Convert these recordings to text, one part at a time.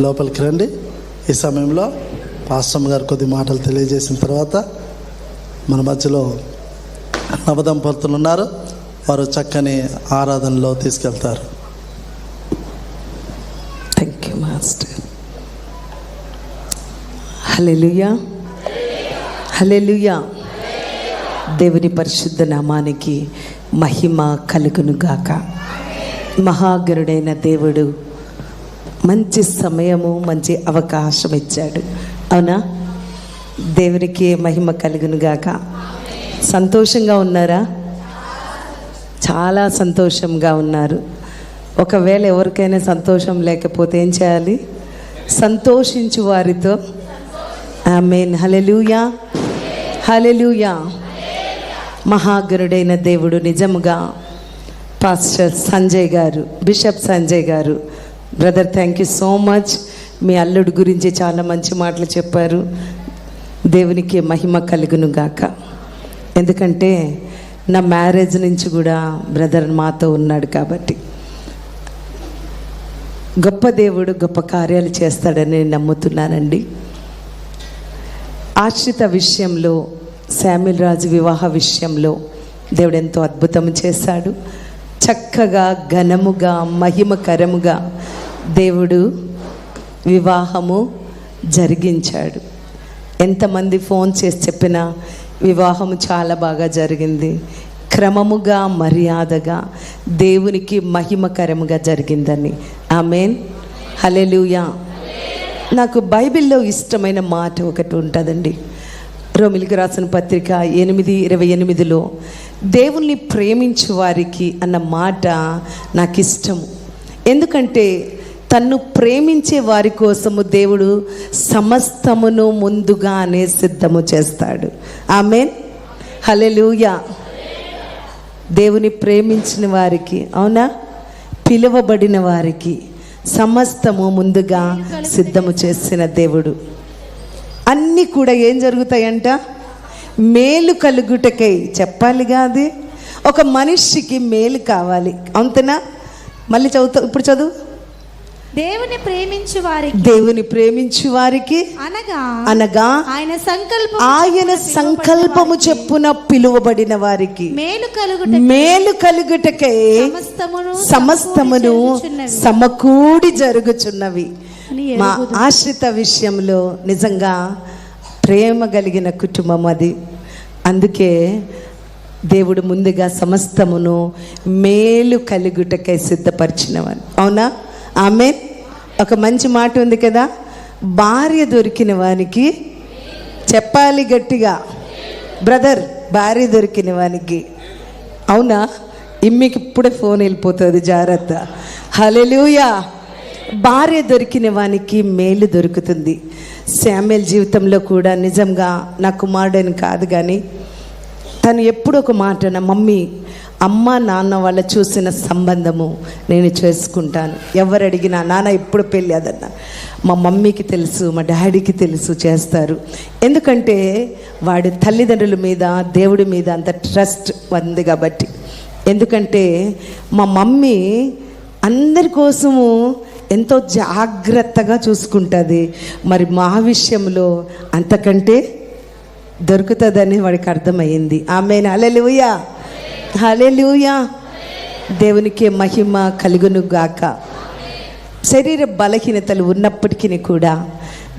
లోపలికి రండి. ఈ సమయంలో పాస్టమ్ గారు కొద్ది మాటలు తెలియజేసిన తర్వాత మన మధ్యలో నవదంపతులు ఉన్నారు. వారు చక్కని ఆరాధనలో తీసుకెళ్తారు. Thank you master hallelujah hallelujah దేవుని పరిశుద్ధ నామానికి మహిమ కలుగునుగాక మహాగరుడైన దేవుడు మంచి సమయము మంచి అవకాశం ఇచ్చాడు. అవునా? దేవునికి మహిమ కలుగును గాక. సంతోషంగా ఉన్నారా? చాలా సంతోషంగా ఉన్నారు. ఒకవేళ ఎవరికైనా సంతోషం లేకపోతే ఏం చేయాలి? సంతోషించు వారితో ఐ మీన్ హలెలుయా హలెలూయా మహాగరుడైన దేవుడు నిజముగా పాస్టర్ సంజయ్ గారు బిషప్ సంజయ్ గారు brother thank you so much మీ అల్లుడు గురించి చాలా మంచి మాటలు చెప్పారు. దేవునికి మహిమ కలుగును గాక. ఎందుకంటే నా మ్యారేజ్ నుంచి కూడా బ్రదర్ మాతో ఉన్నాడు కాబట్టి. గొప్ప దేవుడు గొప్ప కార్యాలు చేస్తాడని నేను నమ్ముతున్నానండి. ఆశ్రిత విషయంలో శామిల్ రాజు వివాహ విషయంలో దేవుడు ఎంతో అద్భుతం చేశాడు. చక్కగా ఘనముగా మహిమకరముగా దేవుడు వివాహము జరిగించాడు. ఎంతమంది ఫోన్ చేసి చెప్పినా వివాహము చాలా బాగా జరిగింది. క్రమముగా మర్యాదగా దేవునికి మహిమకరముగా జరిగిందని. ఆమెన్. హలెలుయా నాకు బైబిల్లో ఇష్టమైన మాట ఒకటి ఉంటుందండి. రోమిలికి రాసిన పత్రిక ఎనిమిది ఇరవై ఎనిమిదిలో దేవుణ్ణి ప్రేమించు వారికి అన్న మాట నాకు ఇష్టము ఎందుకంటే తన్ను ప్రేమించే వారి కోసము దేవుడు సమస్తమును ముందుగానే సిద్ధము చేస్తాడు. ఆమెన్. హలెలూయ దేవుని ప్రేమించిన వారికి అవునా? పిలువబడిన వారికి సమస్తము ముందుగా సిద్ధము చేసిన దేవుడు. అన్నీ కూడా ఏం జరుగుతాయంట? మేలు కలుగుటకై చెప్పాలిగా అది ఒక మనిషికి మేలు కావాలి. అంతేనా? మళ్ళీ చదువుతా ఇప్పుడు చదువు. దేవుని ప్రేమించు వారికి దేవుని ప్రేమించు వారికి అనగా అనగా ఆయన సంకల్పం ఆయన సంకల్పము చెప్పున పిలువబడిన వారికి మేలు కలుగుట మేలు కలుగుటకై సమస్తమును సమస్తమును సమకూడి జరుగుచున్నవి. మా ఆశ్రిత విషయంలో నిజంగా ప్రేమ కలిగిన కుటుంబం అది. అందుకే దేవుడు ముందుగా సమస్తమును మేలు కలుగుటకై సిద్ధపరిచినవాడు. అవునా? ఆమె ఒక మంచి మాట ఉంది కదా? భార్య దొరికిన వానికి చెప్పాలి గట్టిగా. బ్రదర్ భార్య దొరికిన వానికి. అవునా? ఇమ్మికి ఇప్పుడే ఫోన్ వెళ్ళిపోతుంది జాగ్రత్త. హలెలుయా భార్య దొరికిన వానికి మేలు దొరుకుతుంది. శామ్యుల్ జీవితంలో కూడా నిజంగా నా కుమారుడని కాదు కానీ తను ఎప్పుడు ఒక మాట నా మమ్మీ అమ్మ నాన్న వాళ్ళ చూసిన సంబంధము నేను చేసుకుంటాను. ఎవరు అడిగినా నాన్న ఎప్పుడు పెళ్ళి? అదన్న. మా మమ్మీకి తెలుసు మా డాడీకి తెలుసు చేస్తారు. ఎందుకంటే వాడి తల్లిదండ్రుల మీద దేవుడి మీద అంత ట్రస్ట్ ఉంది కాబట్టి. ఎందుకంటే మా మమ్మీ అందరి కోసము ఎంతో జాగ్రత్తగా చూసుకుంటుంది. మరి మా విషయంలో అంతకంటే దొరుకుతుందని వాడికి అర్థమైంది ఆమె హలెలుయా హలెలుయా దేవునికి మహిమ కలుగును గాక. శరీర బలహీనతలు ఉన్నప్పటికీ కూడా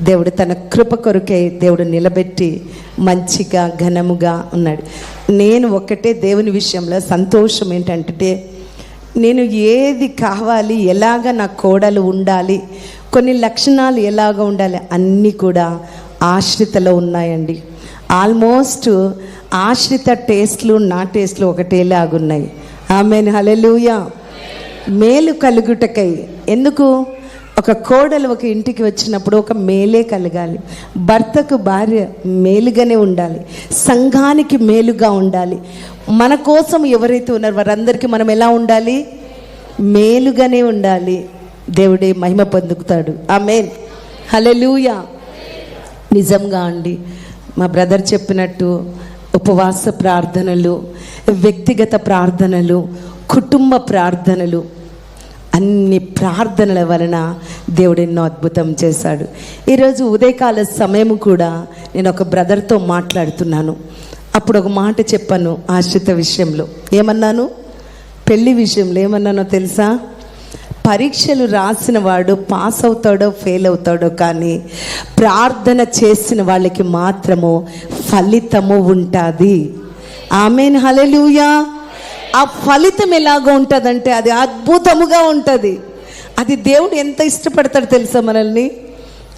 దేవుడు తన కృప కొరకై దేవుడు నిలబెట్టి మంచిగా ఘనముగా ఉన్నాడు. నేను ఒక్కటే దేవుని విషయంలో సంతోషం ఏంటంటే నేను ఏది కావాలి ఎలాగ నా కోడలు ఉండాలి కొన్ని లక్షణాలు ఎలాగ ఉండాలి అన్నీ కూడా ఆశ్రితలో ఉన్నాయండి. ఆల్మోస్ట్ ఆశ్రిత టేస్ట్లు నా టేస్ట్లు ఒకటేలాగున్నాయి. ఆమె హలెలూయా మేలు కలుగుటకై. ఎందుకు? ఒక కోడలు ఒక ఇంటికి వచ్చినప్పుడు ఒక మేలే కలగాలి. భర్తకు భార్య మేలుగానే ఉండాలి. సంఘానికి మేలుగా ఉండాలి. మన కోసం ఎవరైతే ఉన్నారో వారందరికీ మనం ఎలా ఉండాలి? మేలుగానే ఉండాలి. దేవుడే మహిమ పొందుకుతాడు ఆ మేన్ హలెలూయా నిజంగా అండి మా బ్రదర్ చెప్పినట్టు ఉపవాస ప్రార్థనలు వ్యక్తిగత ప్రార్థనలు కుటుంబ ప్రార్థనలు అన్ని ప్రార్థనల వలన దేవుడు ఎన్నో అద్భుతం చేశాడు. ఈరోజు ఉదయకాల సమయం కూడా నేను ఒక బ్రదర్తో మాట్లాడుతున్నాను. అప్పుడు ఒక మాట చెప్పాను ఆశ్రిత విషయంలో. ఏమన్నాను? పెళ్ళి విషయంలో ఏమన్నానో తెలుసా? పరీక్షలు రాసిన వాడు పాస్ అవుతాడో ఫెయిల్ అవుతాడో కానీ ప్రార్థన చేసిన వాళ్ళకి మాత్రము ఫలితము ఉంటుంది. ఆమెన్ హలెలుయా ఆ ఫలితం ఎలాగో ఉంటుందంటే అది అద్భుతముగా ఉంటుంది. అది దేవుడు ఎంత ఇష్టపడతాడు తెలుసా మనల్ని?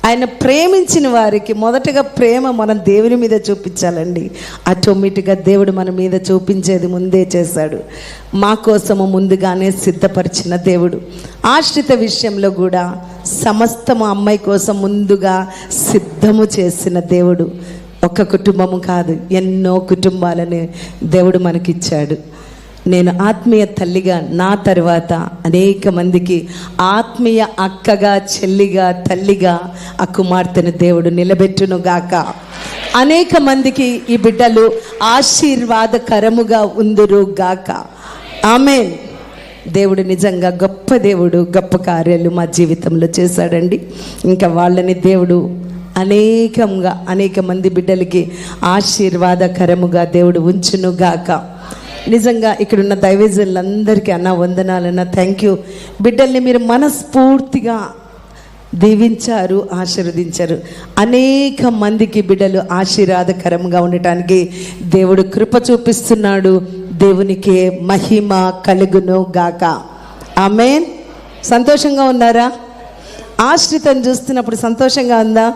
ఆయన ప్రేమించిన వారికి మొదటగా ప్రేమ మనం దేవుని మీద చూపించాలండి. ఆటోమేటిక్గా దేవుడు మన మీద చూపించేది ముందే చేశాడు. మా కోసము ముందుగానే సిద్ధపరిచిన దేవుడు. ఆశ్రిత విషయంలో కూడా సమస్తము అమ్మాయి కోసం ముందుగా సిద్ధము చేసిన దేవుడు. ఒక కుటుంబము కాదు ఎన్నో కుటుంబాలని దేవుడు మనకిచ్చాడు. నేను ఆత్మీయ తల్లిగా నా తర్వాత అనేక మందికి ఆత్మీయ అక్కగా చెల్లిగా తల్లిగా ఆ కుమార్తెను దేవుడు నిలబెట్టును గాక. అనేక మందికి ఈ బిడ్డలు ఆశీర్వాదకరముగా ఉందురు గాక. ఆమె దేవుడు నిజంగా గొప్ప దేవుడు గొప్ప కార్యాలు మా జీవితంలో చేశాడండి. ఇంకా వాళ్ళని దేవుడు అనేకంగా అనేక మంది బిడ్డలకి ఆశీర్వాదకరముగా దేవుడు ఉంచును గాక. నిజంగా ఇక్కడున్న దైవజనులందరికీ అన్న వందనాలన్న థ్యాంక్ యూ బిడ్డల్ని మీరు మనస్ఫూర్తిగా దీవించారు ఆశీర్వదించారు. అనేక మందికి బిడ్డలు ఆశీర్వాదకరంగా ఉండటానికి దేవుడు కృప చూపిస్తున్నాడు. దేవునికి మహిమ కలుగును గాక. ఆమెన్ సంతోషంగా ఉన్నారా? ఆశ్రితం చూస్తున్నప్పుడు సంతోషంగా ఉందా?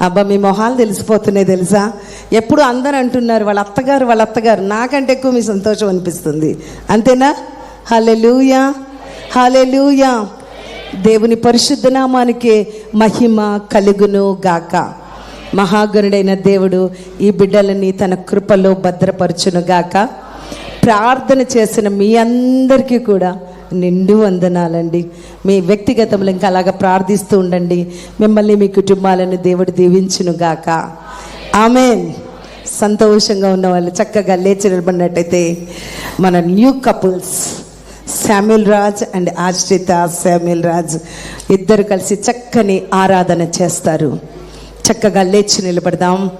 అబ్బా మీ మొహాలు తెలిసిపోతున్నాయి తెలుసా? ఎప్పుడు అందరు అంటున్నారు వాళ్ళ అత్తగారు వాళ్ళ అత్తగారు నాకంటే ఎక్కువ మీ సంతోషం అనిపిస్తుంది. అంతేనా? హలెలూయా హలెలూయా దేవుని పరిశుద్ధ నామానికి మహిమ కలుగును గాక. మహాగురుడైన దేవుడు ఈ బిడ్డలని తన కృపలో భద్రపరచును గాక. ప్రార్థన చేసిన మీ అందరికీ కూడా నిండు వందనాలండి. మీ వ్యక్తిగతంలో ఇంకా అలాగ ప్రార్థిస్తూ ఉండండి. మిమ్మల్ని మీ కుటుంబాలను దేవుడు దీవించును గాక ఆమె సంతోషంగా ఉన్న వాళ్ళు చక్కగా లేచి నిలబడినట్టయితే మన new couples Samuel Raj and Ashrita Samuel Raj ఇద్దరు కలిసి చక్కని ఆరాధన చేస్తారు. చక్కగా లేచి నిలబడదాం.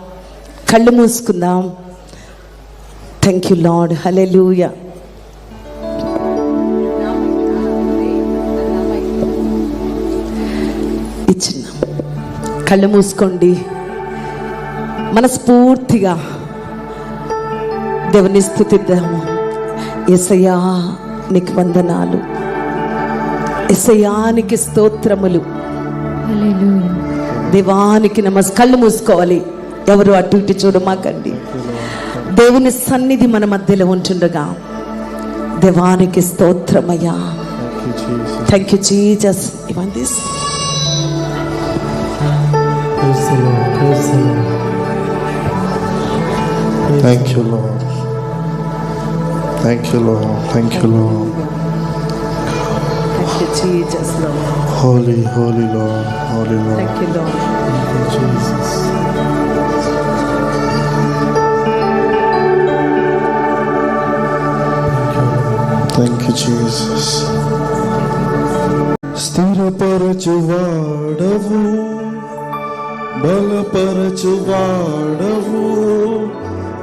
కళ్ళు మూసుకుందాం. థ్యాంక్ యూ లార్డ్ హలెలూయా ఇచ్చిన కళ్ళు మూసుకోండి. మనస్ఫూర్తిగా దేవుని స్థుతిద్దాము. ఎసయా నీకు వందనాలు. ఎసయానికి స్తోత్రములు. దేవానికి నమస్ కళ్ళు మూసుకోవాలి. ఎవరు అటు ఇటు చూడమాకండి దేవుని సన్నిధి మన మధ్యలో ఉంటుండగా. దేవానికి స్తోత్రమయ్యా. థ్యాంక్ యూ జీజస్ ఇవన్ Thank you, Lord. Thank you, Lord. Thank you, Lord. Thank you Jesus Holy, holy Lord. Holy Lord. Thank you Lord Thank you, Jesus. Thank you, Jesus. స్థిరపరచువాడవు బలపరచువాడవు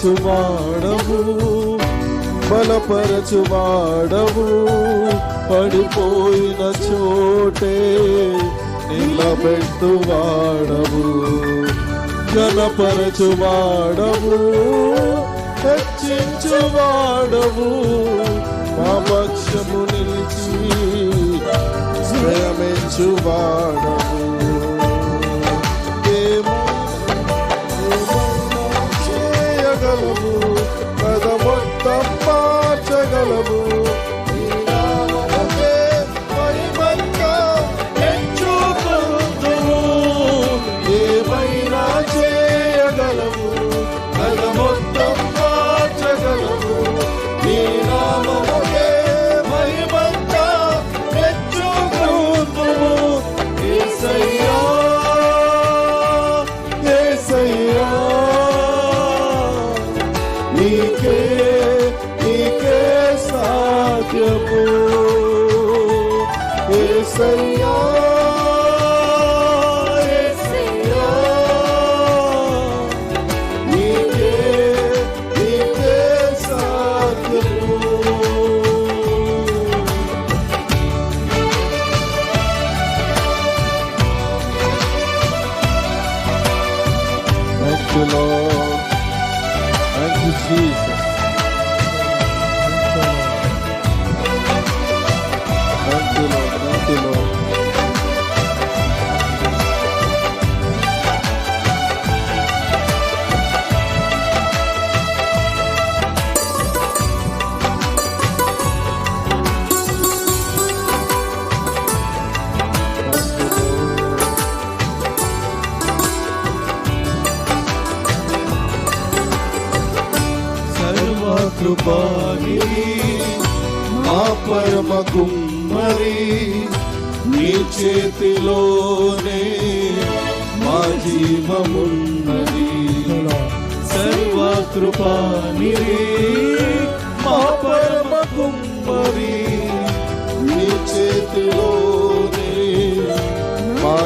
లేవనెత్తువాడవు బలపరచువాడవు పడిపోయిన చోటే నిలబెట్టువాడవు జనపరచువాడవు హెచ్చించువాడవు మా పక్షము నిలిచి స్వయమించువాడవు. మార్చగలవు కథ మొత్తం మార్చగలవు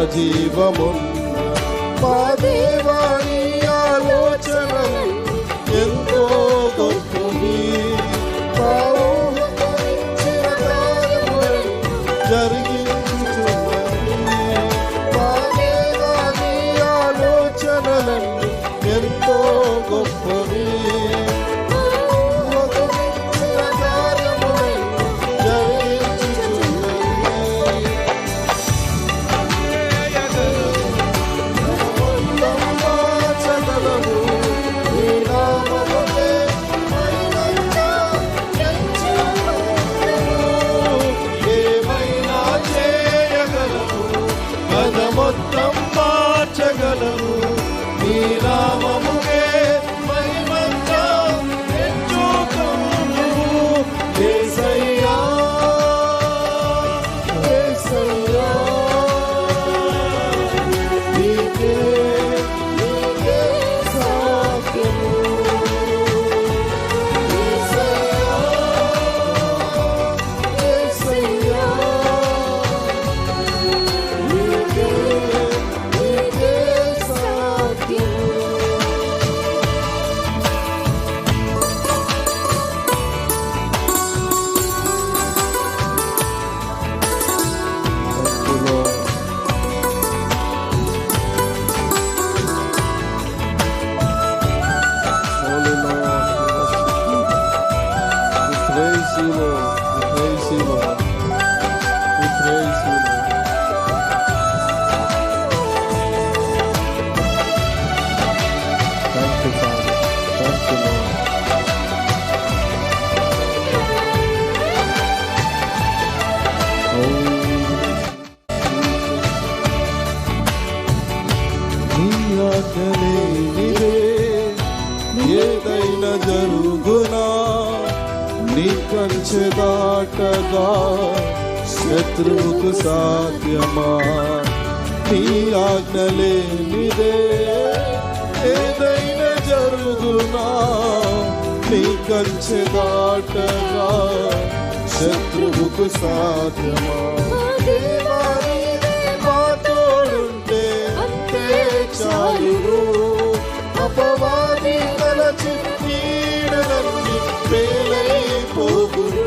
జీవమున్న మా దేవా నీ కంచె దాటగా శత్రువుకు సాధ్యమా? నీ ఆజ్ఞలే నిదే ఏదైనా జరుగునా? నీ కంచె దాటగా శత్రువుకు సాధ్యమా అంతే చాలు అపవాది తల చిత్త వేలై పోగును